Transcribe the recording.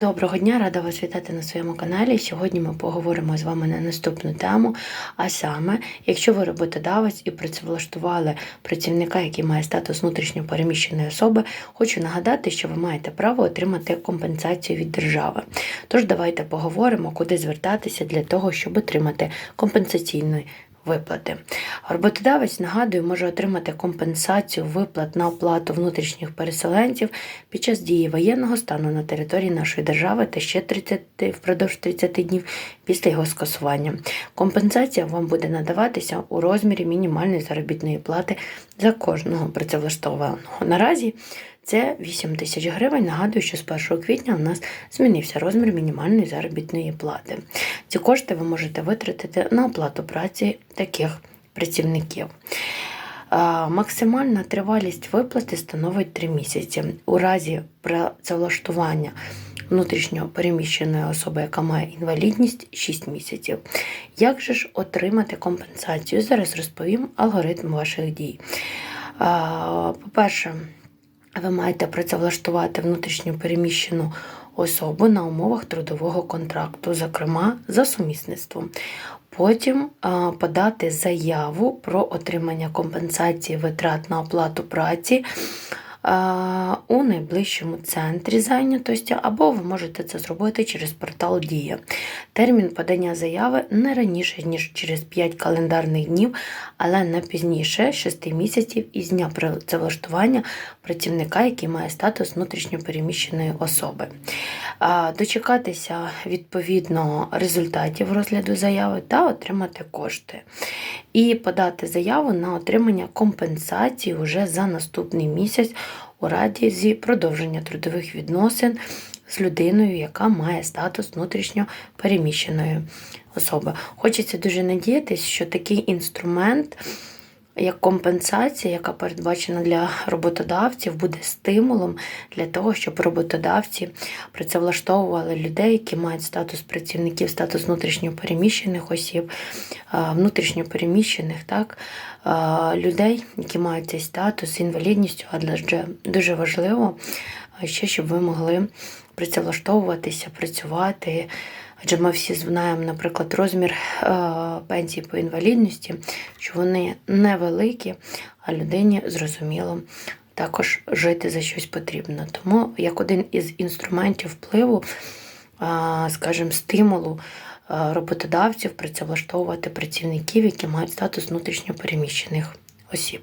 Доброго дня, рада вас вітати на своєму каналі. Сьогодні ми поговоримо з вами на наступну тему. А саме, якщо ви роботодавець і працевлаштували працівника, який має статус внутрішньо переміщеної особи, хочу нагадати, що ви маєте право отримати компенсацію від держави. Тож давайте поговоримо, куди звертатися для того, щоб отримати компенсаційну виплати. Роботодавець, нагадую, може отримати компенсацію виплат на оплату внутрішніх переселенців під час дії воєнного стану на території нашої держави та ще 30, впродовж 30 днів після його скасування. Компенсація вам буде надаватися у розмірі мінімальної заробітної плати за кожного працевлаштованого. Наразі це 8 тисяч гривень. Нагадую, що з 1 квітня у нас змінився розмір мінімальної заробітної плати. Ці кошти ви можете витратити на оплату праці таких працівників. Максимальна тривалість виплати становить 3 місяці. У разі працевлаштування внутрішньо переміщеної особи, яка має інвалідність 6 місяців. Як же ж отримати компенсацію? Зараз розповім алгоритм ваших дій. По-перше, ви маєте працевлаштувати внутрішньо переміщену особу на умовах трудового контракту, зокрема за сумісництвом. Потім подати заяву про отримання компенсації витрат на оплату праці у найближчому центрі зайнятості, або ви можете це зробити через портал Дія. Термін подання заяви не раніше, ніж через 5 календарних днів, але не пізніше 6 місяців із дня працевлаштування працівника, який має статус внутрішньопереміщеної особи. Дочекатися відповідно результатів розгляду заяви та отримати кошти. І подати заяву на отримання компенсації вже за наступний місяць у разі продовження трудових відносин з людиною, яка має статус внутрішньо переміщеної особи. Хочеться дуже надіятися, що такий інструмент. Як компенсація, яка передбачена для роботодавців, буде стимулом для того, щоб роботодавці працевлаштовували людей, які мають статус працівників, статус внутрішньопереміщених осіб, внутрішньопереміщених так, людей, які мають цей статус з інвалідністю, адже дуже важливо ще, щоб ви могли працевлаштовуватися, працювати. Адже ми всі знаємо, наприклад, розмір пенсії по інвалідності, що вони невеликі, а людині зрозуміло також жити за щось потрібно. Тому як один із інструментів впливу, скажімо, стимулу роботодавців працевлаштовувати працівників, які мають статус внутрішньопереміщених осіб.